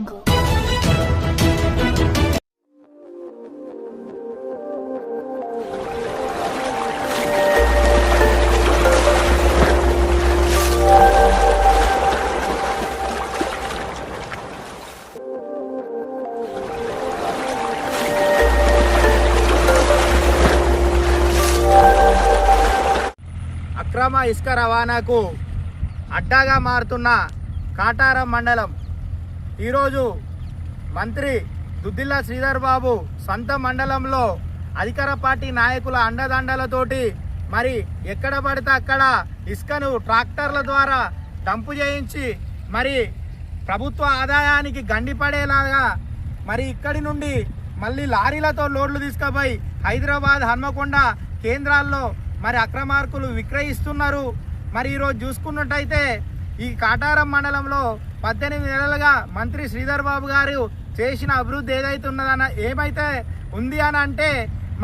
jungle. అక్రమ ఇసుక రవాణాకు అడ్డాగా మారుతున్న కాటారం మండలం ఈరోజు మంత్రి దుద్దిల్ల శ్రీధర్ బాబు సొంత మండలంలో అధికార పార్టీ నాయకుల అండదండలతోటి మరి ఎక్కడ పడితే అక్కడ ఇసుకను ట్రాక్టర్ల ద్వారా డంపు చేయించి మరి ప్రభుత్వ ఆదాయానికి గండిపడేలాగా మరి ఇక్కడి నుండి మళ్ళీ లారీలతో లోడ్లు తీసుకుపోయి హైదరాబాద్ హన్మకొండ కేంద్రాల్లో మరి అక్రమార్కులు విక్రయిస్తున్నారు. మరి ఈరోజు చూసుకున్నట్టయితే ఈ కాటారం మండలంలో పద్దెనిమిది నెలలుగా మంత్రి శ్రీధర్ బాబు గారు చేసిన అభివృద్ధి ఏదైతే ఉన్నదన్న ఏమైతే ఉంది అని అంటే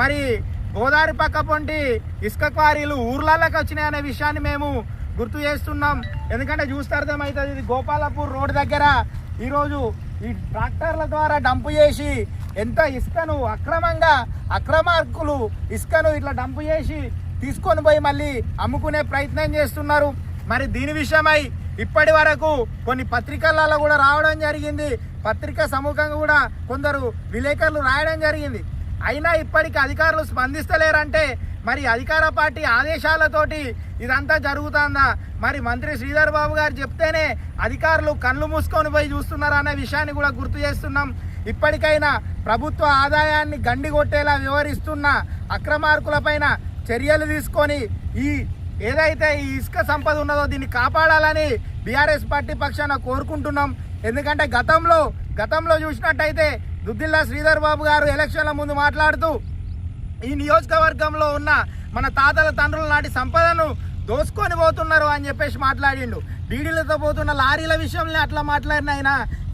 మరి గోదావరి పక్క పొంటి ఇసుక క్వారీలు ఊర్లలోకి వచ్చినాయి అనే విషయాన్ని మేము గుర్తు చేస్తున్నాం. ఎందుకంటే చూస్తే అర్థమవుతుంది ఇది గోపాలపూర్ రోడ్ దగ్గర ఈరోజు ఈ ట్రాక్టర్ల ద్వారా డంపు చేసి ఎంత ఇసుకను అక్రమంగా అక్రమార్కులు ఇసుకను ఇట్లా డంపు చేసి తీసుకొని పోయి మళ్ళీ అమ్ముకునే ప్రయత్నం చేస్తున్నారు. మరి దీని విషయమై ఇప్పటి వరకు కొన్ని పత్రికలలో కూడా రావడం జరిగింది. పత్రిక సముఖంగా కూడా కొందరు విలేకరులు రాయడం జరిగింది. అయినా ఇప్పటికి అధికారులు స్పందిస్తలేరంటే మరి అధికార పార్టీ ఆదేశాలతోటి ఇదంతా జరుగుతుందా? మరి మంత్రి శ్రీధర్ బాబు గారు చెప్తేనే అధికారులు కళ్ళు మూసుకొని పోయి చూస్తున్నారు అనే విషయాన్ని కూడా గుర్తు చేస్తున్నాం. ఇప్పటికైనా ప్రభుత్వ ఆదాయాన్ని గండి కొట్టేలా వివరిస్తున్న అక్రమార్కులపైన చర్యలు తీసుకొని ఈ ఏదైతే ఈ ఇసుక సంపద ఉన్నదో దీన్ని కాపాడాలని బీఆర్ఎస్ పార్టీ పక్షాన కోరుకుంటున్నాం. ఎందుకంటే గతంలో గతంలో చూసినట్టయితే దుద్దిల్లా శ్రీధర్ బాబు గారు ఎలక్షన్ల ముందు మాట్లాడుతూ ఈ నియోజకవర్గంలో ఉన్న మన తాతల తండ్రుల నాటి సంపదను దోసుకొని పోతున్నారు అని చెప్పేసి మాట్లాడిండు. డీడీలతో పోతున్న లారీల విషయంలో అట్లా మాట్లాడిన ఆయన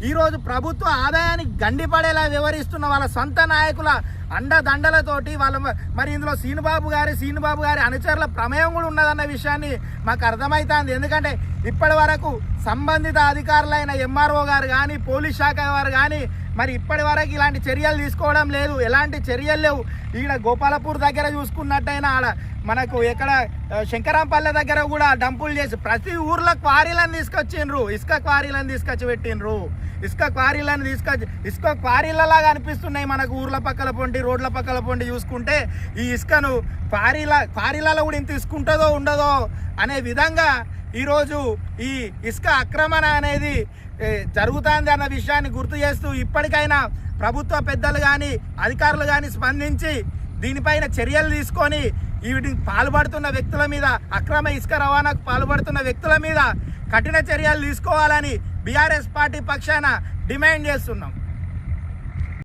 ఈరోజు ప్రభుత్వ ఆదాయానికి గండిపడేలా వివరిస్తున్న వాళ్ళ సొంత నాయకుల అండదండలతోటి వాళ్ళ మరి ఇందులో సీనుబాబు గారి సీనుబాబు గారి అనుచరుల ప్రమేయం కూడా ఉన్నదన్న విషయాన్ని మాకు అర్థమవుతుంది ఎందుకంటే ఇప్పటి వరకు సంబంధిత అధికారులైన ఎంఆర్ఓ గారు కానీ పోలీస్ శాఖ వారు కానీ మరి ఇప్పటి వరకు ఇలాంటి చర్యలు తీసుకోవడం లేదు. ఎలాంటి చర్యలు లేవు. ఇక్కడ గోపాలపూర్ దగ్గర చూసుకున్నట్టయినా ఆడ మనకు ఎక్కడ శంకరాంపల్లె దగ్గర కూడా డంపులు చేసి ప్రతి ఊర్లో క్వారీలను తీసుకొచ్చిండ్రు. ఇసుక క్వారీలను తీసుకొచ్చి పెట్టిండ్రు ఇసుక క్వారీలను తీసుకొచ్చి ఇసుక క్వారీలలాగా అనిపిస్తున్నాయి మనకు ఊర్ల పక్కల పొంటి రోడ్ల పక్కల పొంటి చూసుకుంటే ఈ ఇసుకను క్వారీల క్వారీలలో కూడా ఇంత తీసుకుంటుందో ఉండదో అనే విధంగా ఈరోజు ఈ ఇసుక ఆక్రమణ అనేది జరుగుతుంది అన్న విషయాన్ని గుర్తు చేస్తూ ఇప్పటికైనా ప్రభుత్వ పెద్దలు కానీ అధికారులు కానీ స్పందించి దీనిపైన చర్యలు తీసుకొని వీటికి పాల్పడుతున్న వ్యక్తుల మీద అక్రమ ఇసుక రవాణాకు పాల్పడుతున్న వ్యక్తుల మీద కఠిన చర్యలు తీసుకోవాలని బీఆర్ఎస్ పార్టీ పక్షాన డిమాండ్ చేస్తున్నాం.